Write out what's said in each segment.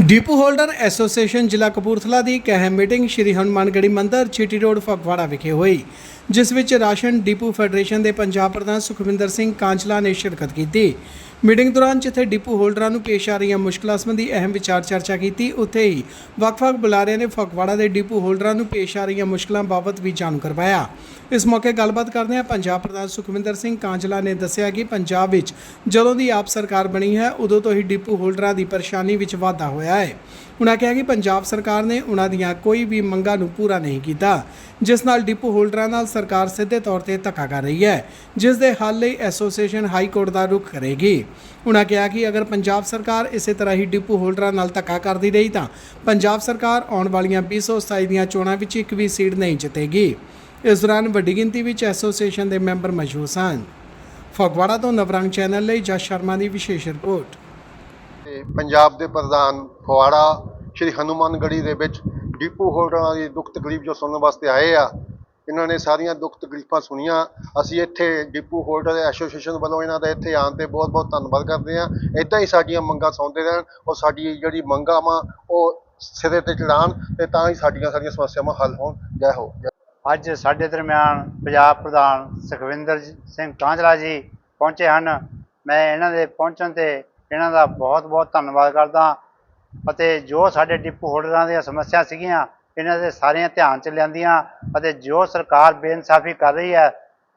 Depot holder association ਜ਼ਿਲ੍ਹਾ ਕਪੂਰਥਲਾ ਦੀ ਇੱਕ ਅਹਿਮ ਮੀਟਿੰਗ ਸ਼੍ਰੀ ਹਨੂੰਮਾਨਗੜ੍ਹੀ ਮੰਦਰ ਛੇਟੀ ਰੋਡ, ਫਗਵਾੜਾ ਵਿਖੇ ਹੋਈ, ਜਿਸ ਵਿੱਚ ਰਾਸ਼ਨ ਡਿਪੂ ਫੈਡਰੇਸ਼ਨ ਦੇ ਪੰਜਾਬ ਪ੍ਰਧਾਨ ਸੁਖਵਿੰਦਰ ਸਿੰਘ ਕਾਂਚਲਾ ਨੇ ਸ਼ਿਰਕਤ ਕੀਤੀ। ਮੀਟਿੰਗ ਦੌਰਾਨ ਜਿੱਥੇ ਡਿਪੂ ਹੋਲਡਰਾਂ ਨੂੰ ਪੇਸ਼ ਆ ਰਹੀਆਂ ਮੁਸ਼ਕਲਾਂ ਸੰਬੰਧੀ ਅਹਿਮ ਵਿਚਾਰ ਚਰਚਾ ਕੀਤੀ, ਉੱਥੇ ਹੀ ਵੱਖ-ਵੱਖ ਬੁਲਾਰਿਆਂ ਨੇ ਫਗਵਾੜਾ ਦੇ ਡਿਪੂ ਹੋਲਡਰਾਂ ਨੂੰ ਪੇਸ਼ ਆ ਰਹੀਆਂ ਮੁਸ਼ਕਲਾਂ ਬਾਬਤ ਵੀ ਜਾਣੂ ਕਰਵਾਇਆ। ਇਸ ਮੌਕੇ ਗੱਲਬਾਤ ਕਰਦਿਆਂ ਪੰਜਾਬ ਪ੍ਰਧਾਨ ਸੁਖਵਿੰਦਰ ਸਿੰਘ ਕਾਂਜਲਾ ਨੇ ਦੱਸਿਆ ਕਿ ਪੰਜਾਬ ਵਿੱਚ ਜਦੋਂ ਦੀ ਆਪ ਸਰਕਾਰ ਬਣੀ ਹੈ, ਉਦੋਂ ਤੋਂ ਹੀ ਡਿਪੂ ਹੋਲਡਰਾਂ ਦੀ ਪਰੇਸ਼ਾਨੀ ਵਿੱਚ ਵਾਧਾ ਹੋਇਆ। ਹੈ। ਉਨ੍ਹਾਂ ਕਿਹਾ ਕਿ ਪੰਜਾਬ ਸਰਕਾਰ ਨੇ ਉਹਨਾਂ ਦੀਆਂ ਕੋਈ ਵੀ ਮੰਗਾਂ ਨੂੰ ਪੂਰਾ ਨਹੀਂ ਕੀਤਾ, ਜਿਸ ਨਾਲ ਡਿਪੂ ਹੋਲਡਰਾਂ ਨਾਲ ਸਰਕਾਰ ਸਿੱਧੇ ਤੌਰ ਤੇ ਧੱਕਾ ਕਰ ਰਹੀ ਹੈ, ਜਿਸ ਦੇ ਹੱਲ ਲਈ ਐਸੋਸੀਏਸ਼ਨ ਹਾਈ ਕੋਰਟ ਦਾ ਰੁਖ ਕਰੇਗੀ। ਉਹਨਾਂ ਕਿਹਾ ਕਿ ਅਗਰ ਪੰਜਾਬ ਸਰਕਾਰ ਇਸੇ ਤਰ੍ਹਾਂ ਹੀ ਡਿਪੂ ਹੋਲਡਰਾਂ ਨਾਲ ਧੱਕਾ ਕਰਦੀ ਰਹੀ ਤਾਂ ਪੰਜਾਬ ਸਰਕਾਰ ਆਉਣ ਵਾਲੀਆਂ 2027 ਦੀਆਂ ਚੋਣਾਂ ਵਿੱਚ ਇੱਕ ਵੀ ਸੀਟ ਨਹੀਂ ਜਿੱਤੇਗੀ। ਇਸ ਦੌਰਾਨ ਵੱਡੀ ਗਿਣਤੀ ਵਿੱਚ ਐਸੋਸੀਏਸ਼ਨ ਦੇ ਮੈਂਬਰ ਮੌਜੂਦ ਸਨ। ਫਗਵਾੜਾ ਤੋਂ ਨਵਰੰਗ ਚੈਨਲ ਲਈ ਜਸ ਸ਼ਰਮਾ ਦੀ ਵਿਸ਼ੇਸ਼ ਰਿਪੋਰਟ। ਤੇ ਪੰਜਾਬ ਦੇ ਪ੍ਰਧਾਨ ਫਵਾੜਾ ਸ਼੍ਰੀ ਹਨੂਮਾਨਗੜ੍ਹੀ ਦੇ ਵਿੱਚ ਡੀਪੂ ਹੋਲਡਰਾਂ ਦੀ ਦੁੱਖ ਤਕਲੀਫ ਜੋ ਸੁਣਨ ਵਾਸਤੇ ਆਏ ਆ, ਇਹਨਾਂ ਨੇ ਸਾਰੀਆਂ ਦੁੱਖ ਤਕਲੀਫਾਂ ਸੁਣੀਆਂ। ਅਸੀਂ ਇੱਥੇ ਡਿਪੂ ਹੋਲਡਰ ਐਸੋਸੀਏਸ਼ਨ ਵੱਲੋਂ ਇਹਨਾਂ ਦਾ ਇੱਥੇ ਆਉਣ ਤੇ ਬਹੁਤ-ਬਹੁਤ ਧੰਨਵਾਦ ਕਰਦੇ ਹਾਂ। ਇਦਾਂ ਹੀ ਸਾਡੀਆਂ ਮੰਗਾਂ ਸੁਣਦੇ ਰਹਿਣ ਔਰ ਸਾਡੀ ਜਿਹੜੀ ਮੰਗਾਂ ਵਾ, ਉਹ ਸਿਰੇ ਤੇ ਚੜਾਉਣ ਤੇ ਤਾਂ ਹੀ ਸਾਡੀਆਂ ਸਾਰੀਆਂ ਸਮੱਸਿਆਵਾਂ ਹੱਲ ਹੋਣ। ਜੈ ਹੋ ਅੱਜ ਸਾਡੇ ਦਰਮਿਆਨ ਪੰਜਾਬ ਪ੍ਰਧਾਨ ਸੁਖਵਿੰਦਰ ਸਿੰਘ ਕਾਂਝਲਾ ਜੀ ਪਹੁੰਚੇ ਹਨ। ਮੈਂ ਇਹਨਾਂ ਦੇ ਪਹੁੰਚਣ ਤੇ ਇਹਨਾਂ ਦਾ ਬਹੁਤ-ਬਹੁਤ ਧੰਨਵਾਦ ਕਰਦਾ ਅਤੇ ਜੋ ਸਾਡੇ ਡਿਪੂ ਹੋਲਡਰਾਂ ਦੀਆਂ ਸਮੱਸਿਆ ਸੀਗੀਆਂ, ਇਹਨਾਂ ਦੇ ਸਾਰੀਆਂ ਧਿਆਨ ਚ ਲਿਆਂਦੀਆਂ ਅਤੇ ਜੋ ਸਰਕਾਰ ਬੇਇਨਸਾਫੀ ਕਰ ਰਹੀ ਹੈ,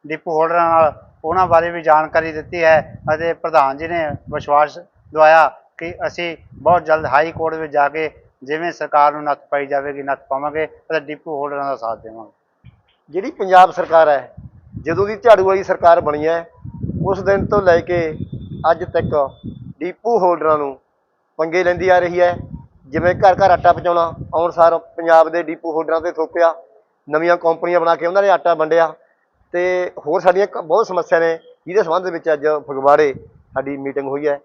ਡਿਪੂ ਹੋਲਡਰਾਂ ਨਾਲ, ਉਹਨਾਂ ਬਾਰੇ ਵੀ ਜਾਣਕਾਰੀ ਦਿੱਤੀ ਹੈ ਅਤੇ ਪ੍ਰਧਾਨ ਜੀ ਨੇ ਵਿਸ਼ਵਾਸ ਦਵਾਇਆ ਕਿ ਅਸੀਂ ਬਹੁਤ ਜਲਦ ਹਾਈ ਕੋਰਟ ਵਿੱਚ ਜਾ ਕੇ ਜਿਵੇਂ ਸਰਕਾਰ ਨੂੰ ਨੱਥ ਪਾਈ ਜਾਵੇਗੀ, ਨੱਥ ਪਾਵਾਂਗੇ ਅਤੇ ਡਿਪੂ ਹੋਲਡਰਾਂ ਦਾ ਸਾਥ ਦੇਵਾਂਗੇ। ਜਿਹੜੀ ਪੰਜਾਬ ਸਰਕਾਰ ਹੈ, ਜਦੋਂ ਦੀ ਝਾੜੂ ਵਾਲੀ ਸਰਕਾਰ ਬਣੀ ਹੈ, ਉਸ ਦਿਨ ਤੋਂ ਲੈ ਕੇ ਅੱਜ ਤੱਕ ਡੀਪੂ ਹੋਲਡਰਾਂ ਨੂੰ ਪੰਗੇ ਲੈਂਦੀ ਆ ਰਹੀ ਹੈ। ਜਿਵੇਂ ਘਰ ਘਰ ਆਟਾ ਪਹੁੰਚਾਉਣਾ ਆਉਣ ਸਾਰ ਪੰਜਾਬ ਦੇ ਡੀਪੂ ਹੋਲਡਰਾਂ ਤੇ ਥੋਪਿਆ, ਨਵੀਆਂ ਕੰਪਨੀਆਂ ਬਣਾ ਕੇ ਉਹਨਾਂ ਨੇ ਆਟਾ ਵੰਡਿਆ। ਤੇ ਹੋਰ ਸਾਡੀਆਂ ਕ- ਬਹੁਤ ਸਮੱਸਿਆ ਨੇ, ਜਿਹਦੇ ਸੰਬੰਧ ਵਿੱਚ ਅੱਜ ਫਗਵਾੜੇ ਸਾਡੀ ਮੀਟਿੰਗ ਹੋਈ ਹੈ।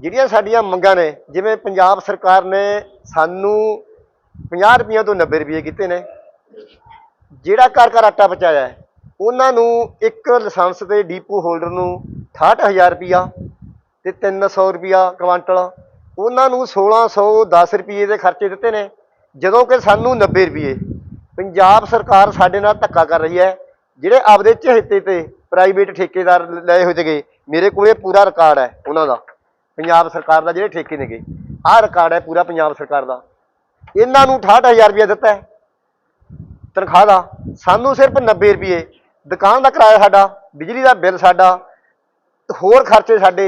ਜਿਹੜੀਆਂ ਸਾਡੀਆਂ ਮੰਗਾਂ ਨੇ, ਜਿਵੇਂ ਪੰਜਾਬ ਸਰਕਾਰ ਨੇ ਸਾਨੂੰ 50 ਰੁਪਈਆਂ ਤੋਂ 90 ਰੁਪਏ ਕੀਤੇ ਨੇ। ਜਿਹੜਾ ਘਰ ਘਰ ਆਟਾ ਪਹੁੰਚਾਇਆ ਉਹਨਾਂ ਨੂੰ ਇੱਕ ਲਾਇਸੈਂਸ ਤੇ ਡੀਪੂ ਹੋਲਡਰ ਨੂੰ 68000 ਰੁਪਿਆ ਤੇ 300 ਰੁਪਿਆ ਕੁਆਂਟਲ। ਉਹਨਾਂ ਨੂੰ 1610 ਰੁਪਏ ਦੇ ਖਰਚੇ ਦਿੱਤੇ ਨੇ, ਜਦੋਂ ਕਿ ਸਾਨੂੰ 90 ਰੁਪਏ। ਪੰਜਾਬ ਸਰਕਾਰ ਸਾਡੇ ਨਾਲ ਧੱਕਾ ਕਰ ਰਹੀ ਹੈ। ਜਿਹੜੇ ਆਪਦੇ ਚਹੇਤੇ ਤੇ ਪ੍ਰਾਈਵੇਟ ਠੇਕੇਦਾਰ ਲਏ ਹੋਏ ਸੀਗੇ, ਮੇਰੇ ਕੋਲੇ ਪੂਰਾ ਰਿਕਾਰਡ ਹੈ, ਉਹਨਾਂ ਦਾ। ਪੰਜਾਬ ਸਰਕਾਰ ਦਾ ਜਿਹੜੇ ਠੇਕੇ ਨੇਗੇ, ਆਹ ਰਿਕਾਰਡ ਹੈ ਪੂਰਾ ਪੰਜਾਬ ਸਰਕਾਰ ਦਾ। ਇਹਨਾਂ ਨੂੰ 68000 ਰੁਪਏ ਦਿੱਤਾ ਹੈ। ਤਨਖਾਹ ਦਾ, ਸਾਨੂੰ ਸਿਰਫ 90 ਰੁਪਏ। ਦੁਕਾਨ ਦਾ ਕਿਰਾਇਆ ਸਾਡਾ, ਬਿਜਲੀ ਦਾ ਬਿੱਲ ਸਾਡਾ, ਹੋਰ ਖਰਚੇ ਸਾਡੇ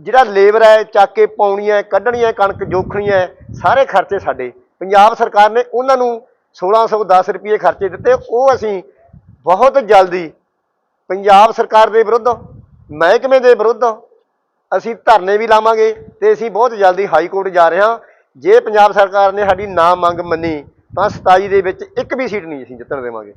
ਜਿਹੜਾ ਲੇਬਰ ਹੈ, ਚੱਕ ਕੇ ਪਾਉਣੀ ਹੈ, ਕੱਢਣੀ ਹੈ, ਕਣਕ ਜੋਖਣੀ ਹੈ, ਸਾਰੇ ਖਰਚੇ ਸਾਡੇ। ਪੰਜਾਬ ਸਰਕਾਰ ਨੇ ਉਹਨਾਂ ਨੂੰ 1610 ਰੁਪਏ ਖਰਚੇ ਦਿੱਤੇ। ਉਹ ਅਸੀਂ ਬਹੁਤ ਜਲਦੀ ਪੰਜਾਬ ਸਰਕਾਰ ਦੇ ਵਿਰੁੱਧ, ਮਹਿਕਮੇ ਦੇ ਵਿਰੁੱਧ ਅਸੀਂ ਧਰਨੇ ਵੀ ਲਾਵਾਂਗੇ ਤੇ ਅਸੀਂ ਬਹੁਤ ਜਲਦੀ ਹਾਈ ਕੋਰਟ ਜਾ ਰਹੇ ਹਾਂ। ਜੇ ਪੰਜਾਬ ਸਰਕਾਰ ਨੇ ਸਾਡੀ ਨਾ ਮੰਗ ਮੰਨੀ, ਤਾਂ 27 ਦੇ ਵਿੱਚ ਇੱਕ ਵੀ ਸੀਟ ਨਹੀਂ ਅਸੀਂ ਜਿੱਤਣ ਦੇਵਾਂਗੇ।